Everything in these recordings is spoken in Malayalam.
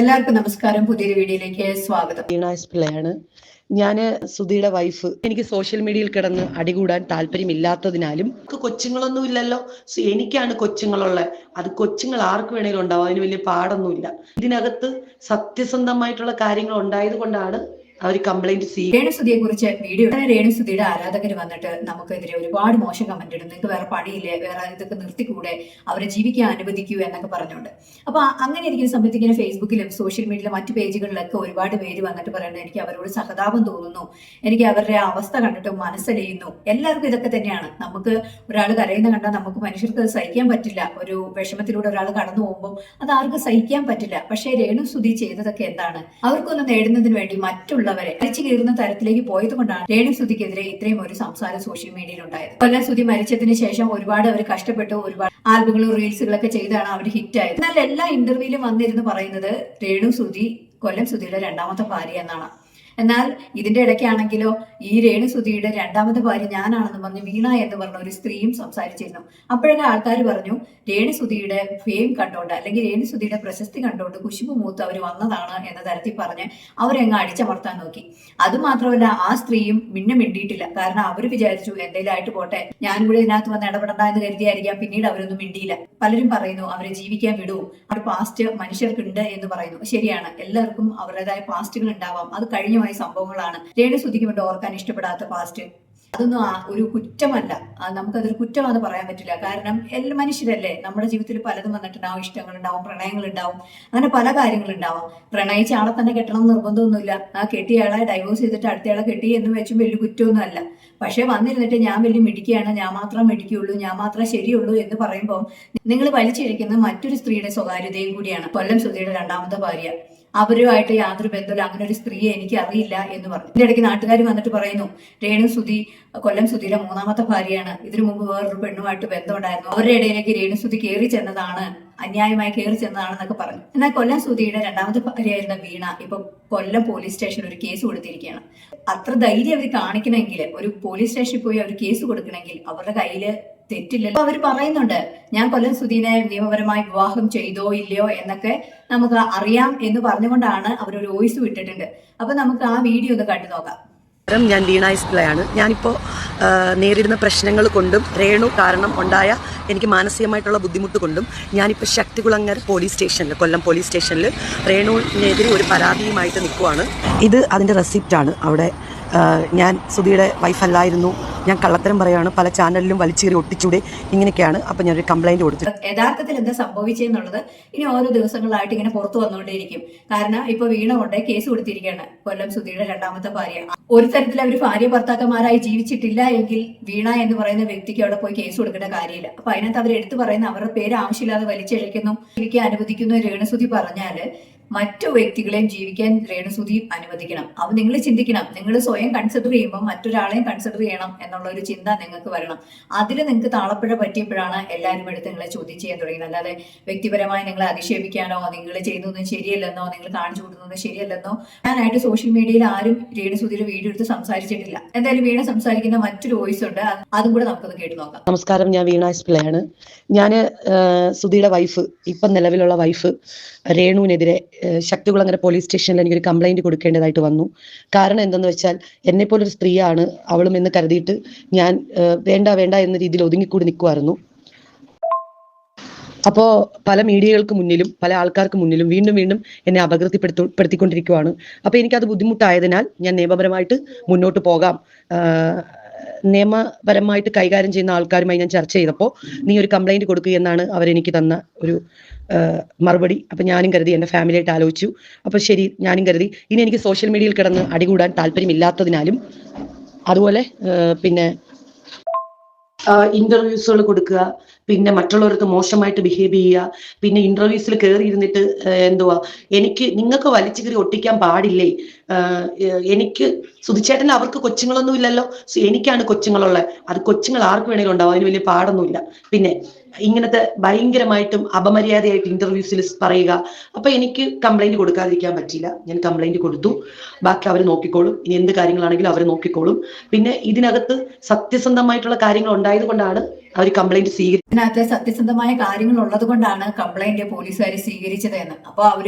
എല്ലാവർക്കും നമസ്കാരം. പുതിയൊരു വീഡിയോയിലേക്ക് സ്വാഗതം. വീണാസ് പിള്ളയാണ് ഞാൻ സുധിയുടെ വൈഫ്. എനിക്ക് സോഷ്യൽ മീഡിയയിൽ കിടന്ന് അടികൂടാൻ താല്പര്യമില്ലാത്തതിനാലും നമുക്ക് കൊച്ചുങ്ങളൊന്നും ഇല്ലല്ലോ. എനിക്കാണ് കൊച്ചുങ്ങളുള്ളത് അത് കൊച്ചുങ്ങൾ ആർക്ക് വേണേലും ഉണ്ടാവും. അതിന് വലിയ പാടൊന്നുമില്ല. ഇതിനകത്ത് സത്യസന്ധമായിട്ടുള്ള കാര്യങ്ങൾ ഉണ്ടായത് കൊണ്ടാണ് അവർ കംപ്ലൈന്റ് ചെയ്യും രേണുസുതിയെ കുറിച്ച് വീഡിയോ രേണുസുതിയുടെ ആരാധകർ വന്നിട്ട് നമുക്കെതിരെ ഒരുപാട് മോശം കമന്റ് ഇടും നിങ്ങൾക്ക് വേറെ പണിയില്ലേ? വേറെ ഇതൊക്കെ നിർത്തിക്കൂടെ? അവരെ ജീവിക്കാൻ അനുവദിക്കൂ എന്നൊക്കെ പറഞ്ഞുകൊണ്ട്. അപ്പൊ അങ്ങനെ ഇരിക്കുന്ന സമയത്ത് ഇങ്ങനെ ഫേസ്ബുക്കിലും സോഷ്യൽ മീഡിയയിലും മറ്റു പേജുകളിലൊക്കെ ഒരുപാട് പേര് വന്നിട്ട് പറയുന്നത് എനിക്ക് അവരോട് സഹതാപം തോന്നുന്നു. എനിക്ക് അവരുടെ അവസ്ഥ കണ്ടിട്ട് മനസ്സലിയുന്നു. എല്ലാവർക്കും ഇതൊക്കെ തന്നെയാണ്. നമുക്ക് ഒരാൾ കരയുന്ന കണ്ടാൽ നമുക്ക് മനുഷ്യർക്ക് സഹിക്കാൻ പറ്റില്ല. ഒരു വിഷമത്തിലൂടെ ഒരാൾ കടന്നു പോകുമ്പോൾ അത് ആർക്കും സഹിക്കാൻ പറ്റില്ല. പക്ഷേ രേണു സുധി ചെയ്തതൊക്കെ എന്താണ്? അവർക്കൊന്ന് നേടുന്നതിന് വേണ്ടി മറ്റുള്ളവരെ അരിച്ചു കീറുന്ന തരത്തിലേക്ക് പോയത് കൊണ്ടാണ് രേണു സുതിക്കെതിരെ ഇത്രയും ഒരു സംസാരം സോഷ്യൽ മീഡിയയിൽ ഉണ്ടായത്. കൊല്ലം സുതി മരിച്ചതിന് ശേഷം ഒരുപാട് അവർ കഷ്ടപ്പെട്ടു ഒരുപാട് ആൽബങ്ങളും റീൽസുകളൊക്കെ ചെയ്താണ് അവർ ഹിറ്റ് ആയത്. എന്നാൽ എല്ലാ ഇന്റർവ്യൂവിലും വന്നിരുന്ന് പറയുന്നത് രേണു സുതി കൊല്ലം സുതിയുടെ രണ്ടാമത്തെ ഭാര്യ എന്നാണ്. എന്നാൽ ഇതിന്റെ ഇടയ്ക്കാണെങ്കിലോ ഈ രേണുസുതിയുടെ രണ്ടാമത് ഭാര്യ ഞാനാണെന്ന് പറഞ്ഞ് വീണ എന്ന് പറഞ്ഞ ഒരു സ്ത്രീയും സംസാരിച്ചിരുന്നു. അപ്പോഴൊക്കെ ആൾക്കാർ പറഞ്ഞു രേണുസുതിയുടെ ഫെയിം കണ്ടോണ്ട് അല്ലെങ്കിൽ രേണുസുതിയുടെ പ്രശസ്തി കണ്ടോണ്ട് കുശുമ്പ് മൂത്ത് അവർ വന്നതാണ് എന്ന തരത്തിൽ പറഞ്ഞ് അവരെങ്ങ് അടിച്ചമർത്താൻ നോക്കി. അതുമാത്രമല്ല ആ സ്ത്രീയും മിന്നെ മിണ്ടിയിട്ടില്ല. കാരണം അവർ വിചാരിച്ചു എന്തെങ്കിലും ആയിട്ട് പോട്ടെ ഞാൻ കൂടി ഇതിനകത്ത് വന്ന് ഇടപെടണ്ട എന്ന് കരുതിയായിരിക്കാം. പിന്നീട് അവരൊന്നും മിണ്ടിയില്ല. പലരും പറയുന്നു അവരെ ജീവിക്കാൻ വിടൂ. അവർ പാസ്റ്റ് മനുഷ്യർക്കുണ്ട് എന്ന് പറയുന്നു. ശരിയാണ്. എല്ലാവർക്കും അവരുടേതായ പാസ്റ്റുകൾ ഉണ്ടാവാം. അത് കഴിഞ്ഞുപോയ സംഭവങ്ങളാണ്. രേണുസുതിക്ക് വേണ്ടി ഓർക്കാൻ ഇഷ്ടപ്പെടാത്ത പാസ്റ്റ് അതൊന്നും ഒരു കുറ്റമല്ല. നമുക്ക് നമുക്കതൊരു കുറ്റമാണെന്ന് പറയാൻ പറ്റില്ല. കാരണം എല്ലാ മനുഷ്യരല്ലേ? നമ്മുടെ ജീവിതത്തിൽ പലതും വന്നിട്ടുണ്ടാവും. ഇഷ്ടങ്ങളുണ്ടാവും പ്രണയങ്ങളുണ്ടാവും. അങ്ങനെ പല കാര്യങ്ങളുണ്ടാവും. പ്രണയിച്ച ആളെ തന്നെ കെട്ടണം നിർബന്ധമൊന്നുമില്ല. ആ കെട്ടിയയാളെ ഡൈവോഴ്സ് ചെയ്തിട്ട് അടുത്തയാളെ കെട്ടി എന്ന് വെച്ചും വലിയ കുറ്റമൊന്നും അല്ല പക്ഷെ വന്നിരുന്നിട്ട് ഞാൻ വലിയ മിടിക്കുകയാണ് ഞാൻ മാത്രം മിടിക്കുള്ളൂ ഞാൻ മാത്രം ശരിയുള്ളൂ എന്ന് പറയുമ്പോൾ നിങ്ങൾ വലിച്ചിരിക്കുന്നത് മറ്റൊരു സ്ത്രീയുടെ സ്വകാര്യതയും കൂടിയാണ്. കൊല്ലം സുധിയുടെ രണ്ടാമത്തെ ഭാര്യ. അവരുമായിട്ട് യാതൊരു ബന്ധമില്ല. അങ്ങനെ ഒരു സ്ത്രീയെ എനിക്ക് അറിയില്ല എന്ന് പറഞ്ഞു. ഇതിന്റെ ഇടയ്ക്ക് നാട്ടുകാർ വന്നിട്ട് പറയുന്നു രേണു സുധി കൊല്ലം സുധിയിലെ മൂന്നാമത്തെ ഭാര്യയാണ്. ഇതിനു മുമ്പ് വേറൊരു പെണ്ണുമായിട്ട് ബന്ധമുണ്ടായിരുന്നു. അവരുടെ ഇടയിലേക്ക് രേണു സുധി കയറി ചെന്നതാണ്. അന്യായമായി കയറി ചെന്നതാണെന്നൊക്കെ പറഞ്ഞു. എന്നാൽ കൊല്ലം സുധിയുടെ രണ്ടാമത്തെ ഭാര്യയായിരുന്ന വീണ ഇപ്പൊ കൊല്ലം പോലീസ് സ്റ്റേഷനിൽ ഒരു കേസ് കൊടുത്തിരിക്കുകയാണ്. അത്ര ധൈര്യം അവർ കാണിക്കണമെങ്കിൽ ഒരു പോലീസ് സ്റ്റേഷനിൽ പോയി അവർ കേസ് കൊടുക്കണമെങ്കിൽ അവരുടെ കയ്യിൽ തെറ്റില്ലല്ലോ. അവർ പറയുന്നുണ്ട് ഞാൻ കൊല്ലം സുധീനെ നിയമപരമായി വിവാഹം ചെയ്തോ ഇല്ലയോ എന്നൊക്കെ നമുക്ക് അറിയാം എന്ന് പറഞ്ഞുകൊണ്ടാണ് അവർ ഒരു വോയിസ് വിട്ടിട്ടുണ്ട്. അപ്പൊ നമുക്ക് ആ വീഡിയോ ഒന്ന് കണ്ടു നോക്കാം നമസ്കാരം, ഞാൻ വീണ ഇസ്ലയാണ് ഞാനിപ്പോൾ നേരിടുന്ന പ്രശ്നങ്ങൾ കൊണ്ടും രേണു കാരണം ഉണ്ടായ എനിക്ക് മാനസികമായിട്ടുള്ള ബുദ്ധിമുട്ട് കൊണ്ടും ഞാനിപ്പോൾ ശക്തികുളങ്ങർ പോലീസ് സ്റ്റേഷനിൽ കൊല്ലം പോലീസ് സ്റ്റേഷനിൽ രേണുവിനെതിരെ ഒരു പരാതിയുമായിട്ട് നിൽക്കുവാണ് ഇത് അതിന്റെ റെസിപ്റ്റാണ് അവിടെ ഞാൻ സുധിയുടെ വൈഫല്ലായിരുന്നു ഞാൻ കള്ളത്തരം പറയാണ്. പല ചാനലിലും വലിച്ചേറി ഒട്ടിച്ചൂടെ ഇങ്ങനെയൊക്കെയാണ്. അപ്പം ഞാനൊരു കംപ്ലൈന്റ് കൊടുത്തു യഥാർത്ഥത്തിൽ എന്താ സംഭവിച്ചെന്നുള്ളത് ഇനി ഓരോ ദിവസങ്ങളായിട്ട് ഇങ്ങനെ പുറത്തു വന്നുകൊണ്ടേയിരിക്കും. കാരണം ഇപ്പൊ വീണ കൊണ്ട് കേസ് കൊടുത്തിരിക്കുകയാണ് കൊല്ലം സുധിയുടെ രണ്ടാമത്തെ ഭാര്യ. ഒരു തരത്തിൽ അവർ ഭാര്യ ഭർത്താക്കന്മാരായി ജീവിച്ചിട്ടില്ല എങ്കിൽ വീണ എന്ന് പറയുന്ന വ്യക്തിക്ക് അവിടെ പോയി കേസ് കൊടുക്കേണ്ട കാര്യമില്ല. അപ്പൊ അതിനകത്ത് അവർ എടുത്തു പറയുന്ന അവരുടെ പേര് ആവശ്യമില്ലാതെ വലിച്ചിഴയ്ക്കുന്നു എനിക്ക് അനുവദിക്കുന്നു രേണസുതി പറഞ്ഞാൽ മറ്റു വ്യക്തികളെയും ജീവിക്കാൻ രേണുസുതി അനുവദിക്കണം. അപ്പൊ നിങ്ങൾ ചിന്തിക്കണം. നിങ്ങൾ സ്വയം കൺസിഡർ ചെയ്യുമ്പോൾ മറ്റൊരാളെയും കൺസിഡർ ചെയ്യണം എന്നുള്ള ഒരു ചിന്ത നിങ്ങൾക്ക് വരണം. അതിൽ നിങ്ങൾക്ക് താളപ്പുഴ പറ്റിയപ്പോഴാണ് എല്ലാവരും എടുത്ത് നിങ്ങളെ ചോദ്യം ചെയ്യാൻ തുടങ്ങിയത്. അല്ലാതെ വ്യക്തിപരമായി നിങ്ങളെ അധിക്ഷേപിക്കാനോ നിങ്ങൾ ചെയ്യുന്നതൊന്നും ശരിയല്ലെന്നോ നിങ്ങൾ കാണിച്ചു കൊടുക്കുന്നതൊന്നും ശരിയല്ലെന്നോ ഞാനായിട്ട് സോഷ്യൽ മീഡിയയിൽ ആരും രേണുസുതിയുടെ വീഡിയോ എടുത്ത് സംസാരിച്ചിട്ടില്ല. എന്തായാലും വീണ സംസാരിക്കുന്ന മറ്റൊരു വോയിസ് ഉണ്ട്. അത് കൂടെ നമുക്കൊന്ന് കേട്ട് നോക്കാം. നമസ്കാരം. ഞാൻ വീണ ഞാൻ ഞാൻ സുധിയുടെ വൈഫ് ഇപ്പം നിലവിലുള്ള വൈഫ് രേണുവിനെതിരെ ശക്തികുളങ്ങര പോലീസ് സ്റ്റേഷനിൽ എനിക്കൊരു കംപ്ലൈന്റ് കൊടുക്കേണ്ടതായിട്ട് വന്നു. കാരണം എന്തെന്ന് വെച്ചാൽ എന്നെപ്പോലൊരു സ്ത്രീയാണ് അവളും എന്ന് കരുതിയിട്ട് ഞാൻ വേണ്ട വേണ്ട എന്ന രീതിയിൽ ഒതുങ്ങിക്കൂടി നിൽക്കുമായിരുന്നു അപ്പോ പല മീഡിയകൾക്ക് മുന്നിലും പല ആൾക്കാർക്ക് മുന്നിലും വീണ്ടും വീണ്ടും എന്നെ അപകീർത്തിപ്പെടുത്തു അപ്പോൾ അപ്പൊ എനിക്കത് ബുദ്ധിമുട്ടായതിനാൽ ഞാൻ നിയമപരമായിട്ട് മുന്നോട്ട് പോകാം. നിയമപരമായിട്ട് കൈകാര്യം ചെയ്യുന്ന ആൾക്കാരുമായി ഞാൻ ചർച്ച ചെയ്തപ്പോൾ നീ ഒരു കംപ്ലൈന്റ് കൊടുക്കുകയെന്നാണ് അവരെനിക്ക് തന്ന ഒരു മറുപടി. അപ്പൊ ഞാനും കരുതി എന്റെ ഫാമിലിയായിട്ട് ആലോചിച്ചു. അപ്പൊ ശരി ഞാനും കരുതി. ഇനി എനിക്ക് സോഷ്യൽ മീഡിയയിൽ കിടന്ന് അടികൂടാൻ താല്പര്യമില്ലാത്തതിനാലും അതുപോലെ പിന്നെ ഇന്റർവ്യൂസുകൾ കൊടുക്കുക പിന്നെ മറ്റുള്ളവർക്ക് മോശമായിട്ട് ബിഹേവ് ചെയ്യുക പിന്നെ ഇന്റർവ്യൂസിൽ കയറി ഇരുന്നിട്ട് എന്തുവാ എനിക്ക് നിങ്ങൾക്ക് വലിച്ചു കയറി ഒട്ടിക്കാൻ പാടില്ലേ? എനിക്ക് സുധിച്ചേട്ടൻ അവർക്ക് കൊച്ചുങ്ങളൊന്നും ഇല്ലല്ലോ. സോ എനിക്കാണ് കൊച്ചുങ്ങളുള്ളത് അത് കൊച്ചുങ്ങൾ ആർക്ക് വേണേലും ഉണ്ടാവും. അതിന് വലിയ പാടൊന്നുമില്ല. പിന്നെ ഇങ്ങനത്തെ ഭയങ്കരമായിട്ടും അപമര്യാദയായിട്ട് ഇന്റർവ്യൂസിൽ പറയുക. അപ്പൊ എനിക്ക് കംപ്ലൈന്റ് കൊടുക്കാതിരിക്കാൻ പറ്റില്ല ഞാൻ കംപ്ലൈന്റ് കൊടുത്തു. ബാക്കി അവർ നോക്കിക്കോളും. ഇനി എന്ത് കാര്യങ്ങളാണെങ്കിലും അവർ നോക്കിക്കോളും. പിന്നെ ഇതിനകത്ത് സത്യസന്ധമായിട്ടുള്ള കാര്യങ്ങൾ ഉണ്ടായത് കൊണ്ടാണ് അവർ കംപ്ലൈന്റ് സ്വീകരിച്ചു ഇതിനകത്ത് സത്യസന്ധമായ കാര്യങ്ങൾ ഉള്ളത് കൊണ്ടാണ് കംപ്ലൈന്റ് പോലീസുകാർ സ്വീകരിച്ചത് എന്ന്. അപ്പോൾ അവർ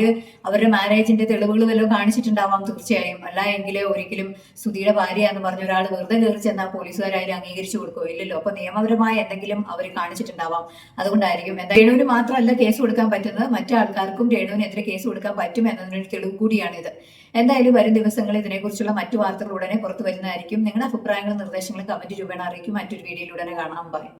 അവരുടെ മാരേജിന്റെ തെളിവുകൾ വല്ലതും കാണിച്ചിട്ടുണ്ടാവാം തീർച്ചയായും. അല്ല എങ്കിൽ ഒരിക്കലും സുധിയുടെ ഭാര്യ എന്ന് പറഞ്ഞ ഒരാൾ വെറുതെ കയറി ചെന്നാൽ പോലീസുകാരായാലും അംഗീകരിച്ചു കൊടുക്കോ? ഇല്ലല്ലോ. അപ്പൊ നിയമപരമായ എന്തെങ്കിലും അവർ കാണിച്ചിട്ടുണ്ടാവാം. അതുകൊണ്ടായിരിക്കും. എന്താ രേണുവിന് മാത്രമല്ല കേസ് കൊടുക്കാൻ പറ്റുന്നത്. മറ്റു ആൾക്കാർക്കും രേണുവിനെതിരെ കേസ് കൊടുക്കാൻ പറ്റും എന്നതിനൊരു തെളിവ് കൂടിയാണിത്. എന്തായാലും വരും ദിവസങ്ങളിൽ ഇതിനെക്കുറിച്ചുള്ള മറ്റു വാർത്തകൾ ഉടനെ പുറത്തു വരുന്നതായിരിക്കും. നിങ്ങളുടെ അഭിപ്രായങ്ങളും നിർദ്ദേശങ്ങളും കമന്റ് രൂപേണ അറിയിക്കും. മറ്റൊരു വീഡിയോയിലൂടെ കാണാൻ പറയും